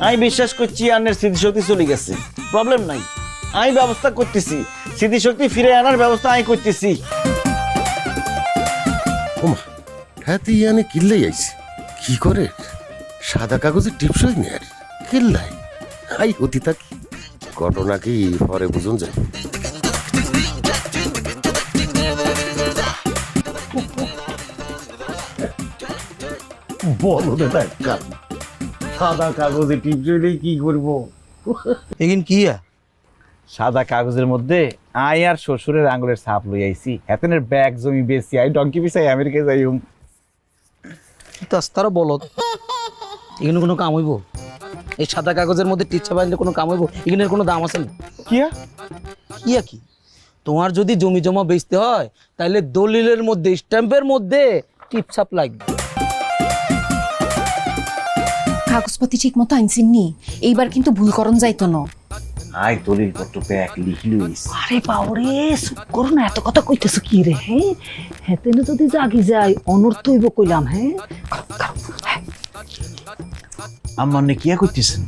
আমি বিশ্বাস করছি আন্নের স্মৃতিশক্তি চলে গেছে। প্রবলেম নাই। আমি ব্যবস্থা করতেছি। স্মৃতিশক্তি ফিরে আনার ব্যবস্থা আমি করতেছি। ওমা হ্যাঁ ইয়ানে কিল্লাই আইছে। কি করে? সাদা কাগজে টিপসই নে আর। কিল্লাই। হতি থাকি ঘটনা কি পরে বুঝুন যায়। বলো দাদা সাদা কাগজে টিপ চলে কি করব? এগিন কি সাদা কাগজের মধ্যে আই আর শ্বশুরের আঙ্গুলের ছাপ লই আইছি। হেতেনের ব্যাগ জমি বেশি আই ডঙ্কি পিছাই আমেরিকা যাই হুম। তারা বলত এখানে কোনো কাম হইব? এই সাদা কাগজের মধ্যে টিচ্ছা বাইলে কোনো কাম হইব? এখানের কোনো দাম আছে না? কিয়া কিয়া কি তোমার যদি জমি জমা বেচতে হয় তাহলে দলিলের মধ্যে স্ট্যাম্পের মধ্যে টিপছাপ লাগবে। কাগজপাতি ঠিক মতো আনছেন নি এইবার কিন্তু ভুল করণ যাইতো না। আই দলিল পত্র ব্যাগ লিখলুইস আরে বাউরে চুপ করো না এত কথা কইতেছো কি রে হ্যাঁ হেতেনে যদি জাগি যায় অনর্থ হইব কইলাম হ্যাঁ আমার নে কিয়া করতেছেন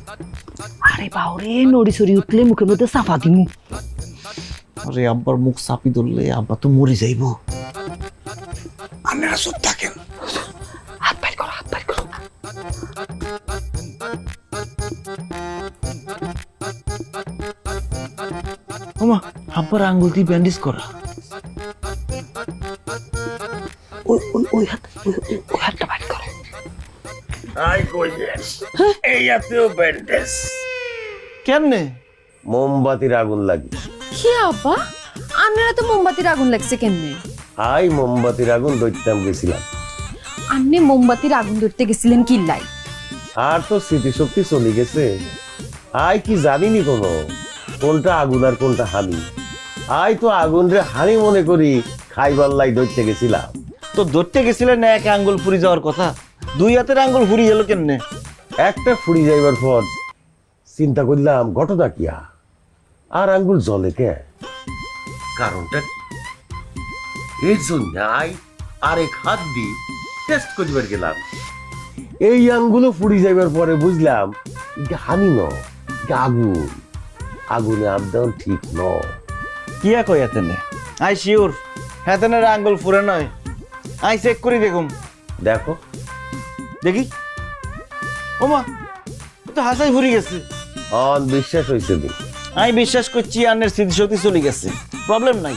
আরে বাউরে নড়ি সরি উঠলে মুখের মধ্যে চাপা দিমু। আরে আব্বার মুখ চাপি ধরলে আব্বা তো মরে যাইব। আপনারা চুপ থাকেন। হাত বাইর করো হাত বাইর করো। ওমা আব্বার আঙ্গুল দিয়ে ব্যান্ডেজ করা। ওই ওই ওই হাত ওই ওই- ওই হাতটা বাইর করো। আই কইয়েস এই আতেও ব্যান্ডেজ। কেমনে? মোমবাতির আগুন লাগি কি আব্বা? আপনারা তো মোমবাতির আগুন লাগছে কেমনে? আই মোমবাতির আগুন দৈত্যাম গেছিলাম। আপনি মোমবাতির আগুন ধরতে গেছিলেন কিল্লাই আর তো স্মৃতিশক্তি চলে গেছে। আই কি জানিনি কোনো? কোনটা আগুন আর কোনটা হানি? আই তো আগুন রে হানি মনে করি খাইবার লাই ধরতে গেছিলাম। তো ধরতে গেছিলেন না এক আঙ্গুল ফুরি যাওয়ার কথা? দুই হাতের আঙ্গুল ফুরি গেল কেমনে? একটা ফুরি যাইবার পর চিন্তা করলাম ঘটনা কিয়া আর? আঙ্গুল জলে কে? কারণটা কি? এর জন্য আই আরেক হাত দি টেস্ট করিবার গেলাম। এই আঙ্গুলো ফুরি যাইবার পরে বুঝলাম এটা হানি ন এটা আগুন। আগুনে আবদান ঠিক ন কিয়া কই এতেনে? আই শিওর হেতেনের আঙ্গুল ফুরে নয়। আই চেক করি দেখুম দেখো। দেখি। ওমা তো হাসাই ফুরি গেছে। অন বিশ্বাস হয়েছে দি। আমি বিশ্বাস করছি আন্নের স্মৃতিশক্তি চলে গেছে। প্রবলেম নাই।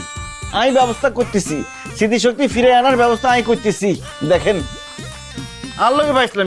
আমি ব্যবস্থা করতেছি। স্মৃতিশক্তি ফিরে আনার ব্যবস্থা আমি করতেছি। দেখেন। আর লোকে পাইছিলাম।